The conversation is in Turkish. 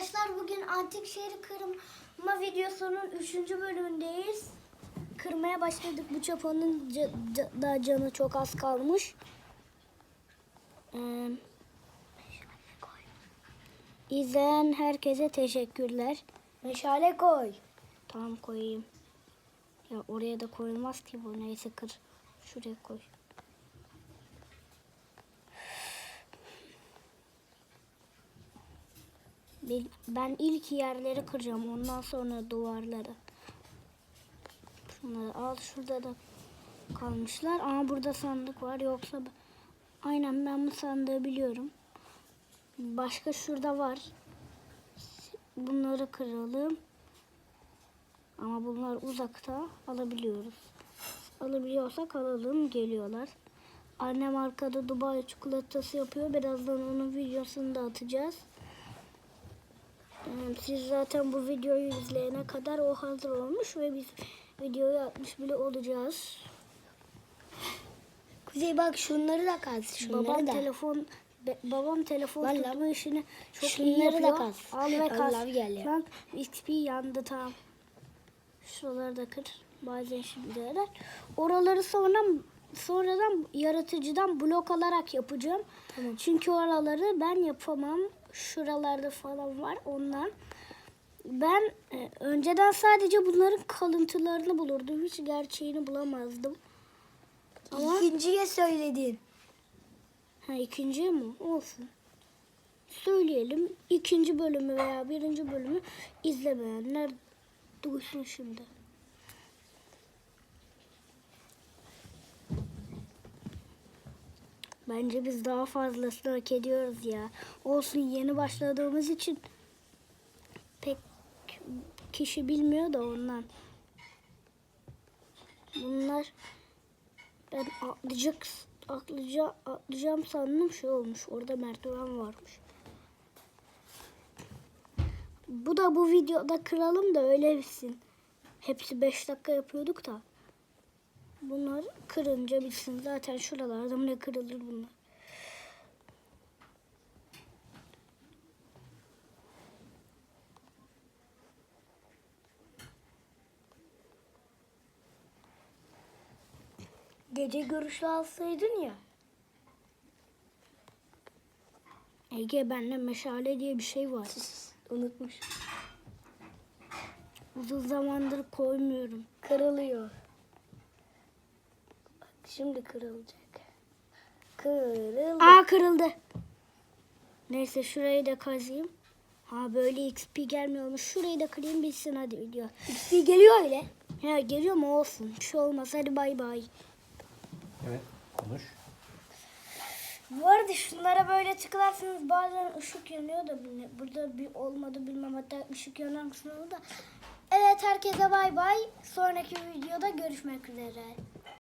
arkadaşlar bugün antik şehri kırma videosunun 3. bölümündeyiz. Kırmaya başladık. Bu çapanın ca- ca- da canı çok az kalmış. Ee, izleyen herkese teşekkürler. Meşale koy. Tamam koyayım. Ya oraya da koyulmaz ki bu. Neyse kır. Şuraya koy. Ben ilk yerleri kıracağım. Ondan sonra duvarları. Şunları al. Şurada da kalmışlar. Ama burada sandık var. Yoksa aynen ben bu sandığı biliyorum. Başka şurada var. Bunları kıralım. Ama bunlar uzakta alabiliyoruz. Alabiliyorsak alalım geliyorlar. Annem arkada Dubai çikolatası yapıyor. Birazdan onun videosunu da atacağız. Siz zaten bu videoyu izleyene kadar o hazır olmuş ve biz videoyu atmış bile olacağız. Kuzey bak şunları da kaz. Şunları babam da. telefon be- babam telefon Vallahi tutma işini çok iyi şunları da yapıyor. kaz. Al ve kaz. Lan XP yandı tamam. Şuraları da kır. Bazen şimdi yarar. Oraları sonra sonradan yaratıcıdan blok alarak yapacağım. Tamam. Çünkü oraları ben yapamam. Şuralarda falan var ondan. Ben e, önceden sadece bunların kalıntılarını bulurdum. Hiç gerçeğini bulamazdım. Ama İkinciye söyledin. Ha ikinci mi? Olsun. Söyleyelim. ikinci bölümü veya birinci bölümü izlemeyenler duysun şimdi. Bence biz daha fazlasını hak ediyoruz ya. Olsun yeni başladığımız için pek kişi bilmiyor da ondan. Bunlar ben atlayacak, atlayacağım, atlayacağım sandım şey olmuş. Orada merdiven varmış. Bu da bu videoda kıralım da öyle bitsin. Hepsi 5 dakika yapıyorduk da. Bunlar kırınca bitsin. Zaten şuralarda ne kırılır bunlar. Gece görüşü alsaydın ya. Ege bende meşale diye bir şey var. Unutmuş. Uzun zamandır koymuyorum. Kırılıyor. Şimdi kırılacak. Kırıldı. Aa kırıldı. Neyse şurayı da kazayım. Ha böyle XP gelmiyormuş. Şurayı da kırayım bitsin hadi video. XP geliyor öyle. Ya geliyor mu olsun. Bir şey olmaz hadi bay bay. Evet, konuş. Bu arada şunlara böyle tıklarsanız bazen ışık yanıyor da bilmiyorum. burada bir olmadı bilmem hatta ışık yanan kısmı da. Evet herkese bay bay. Sonraki videoda görüşmek üzere.